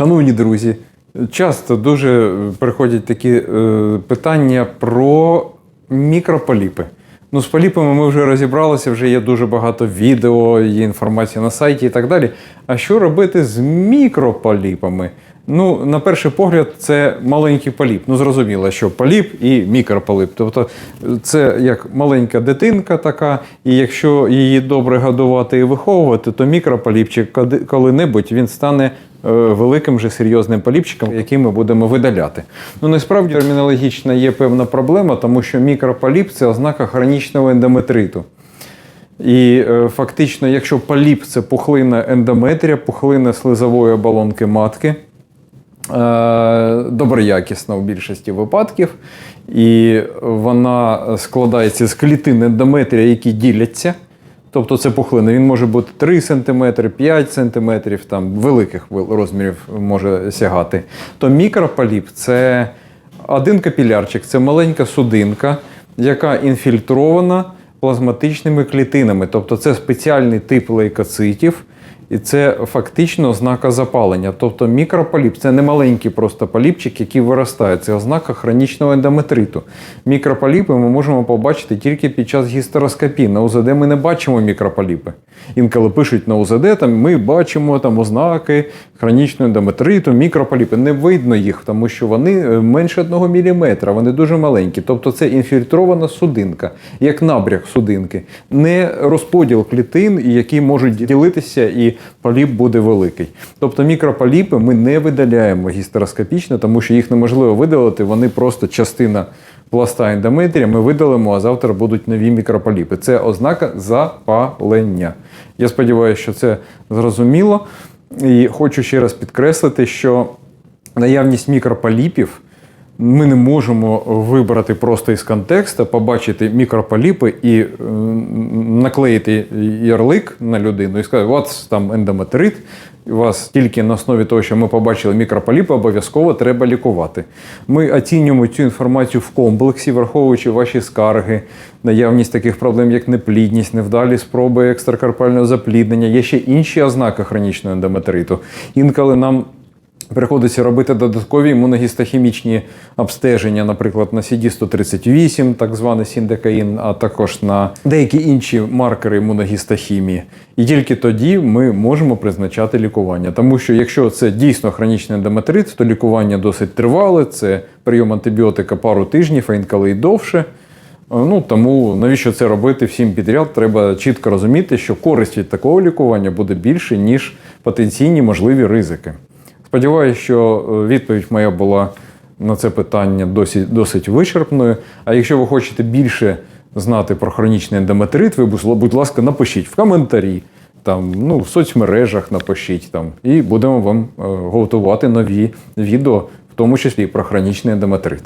Шановні друзі, часто дуже приходять такі е, питання про мікрополіпи. Ну, з поліпами ми вже розібралися, вже є дуже багато відео, є інформація на сайті і так далі. А що робити з мікрополіпами? Ну, на перший погляд, це маленький поліп. Ну, зрозуміло, що поліп і мікрополіп. Тобто це як маленька дитинка така, і якщо її добре годувати і виховувати, то мікрополіпчик коли- коли-небудь він стане е, великим же серйозним поліпчиком, який ми будемо видаляти. Ну насправді термінологічно є певна проблема, тому що мікрополіп це ознака хронічного ендометриту. І е, фактично, якщо поліп це пухлина ендометрія, пухлина слизової оболонки матки, е, доброякісна у більшості випадків, і вона складається з клітин ендометрія, які діляться. Тобто це пухлина. Він може бути 3 см, 5 см, там великих розмірів може сягати. То мікрополіп це один капілярчик, це маленька судинка, яка інфільтрована плазматичними клітинами. Тобто це спеціальний тип лейкоцитів. І це фактично ознака запалення. Тобто мікрополіп це не маленький просто поліпчик, який виростає. Це ознака хронічного ендометриту. Мікрополіпи ми можемо побачити тільки під час гістероскопії. На УЗД ми не бачимо мікрополіпи. Інколи пишуть на УЗД, там ми бачимо там ознаки хронічного ендометриту, мікрополіпи. Не видно їх, тому що вони е, менше 1 мм, вони дуже маленькі. Тобто це інфільтрована судинка, як набряг судинки, не розподіл клітин, які можуть ділитися, і поліп буде великий. Тобто мікрополіпи ми не видаляємо гістероскопічно, тому що їх неможливо видалити, вони просто частина пласта ендометрія. Ми видалимо, а завтра будуть нові мікрополіпи. Це ознака запалення. Я сподіваюся, що це зрозуміло. І хочу ще раз підкреслити, що наявність мікрополіпів ми не можемо вибрати просто із контексту, побачити мікрополіпи і е, наклеїти ярлик на людину і сказати, у вас там ендометрит, у вас тільки на основі того, що ми побачили мікрополіпи, обов'язково треба лікувати. Ми оцінюємо цю інформацію в комплексі, враховуючи ваші скарги, наявність таких проблем, як неплідність, невдалі спроби екстракарпального запліднення. Є ще інші ознаки хронічного ендометриту. Інколи нам Приходиться робити додаткові імуногістохімічні обстеження, наприклад, на CD138, так званий сіндекаїн, а також на деякі інші маркери імуногістохімії. І тільки тоді ми можемо призначати лікування. Тому що якщо це дійсно хронічний ендометрит, то лікування досить тривале, це прийом антибіотика пару тижнів, а інколи і довше. Ну тому навіщо це робити всім підряд? Треба чітко розуміти, що користь від такого лікування буде більше, ніж потенційні можливі ризики. Сподіваюся, що е, відповідь моя була на це питання досить, досить вичерпною. А якщо ви хочете більше знати про хронічний ендометрит, ви, будь- ласка, напишіть в коментарі, там, ну, в соцмережах напишіть там, і будемо вам е, готувати нові відео, в тому числі про хронічний ендометрит.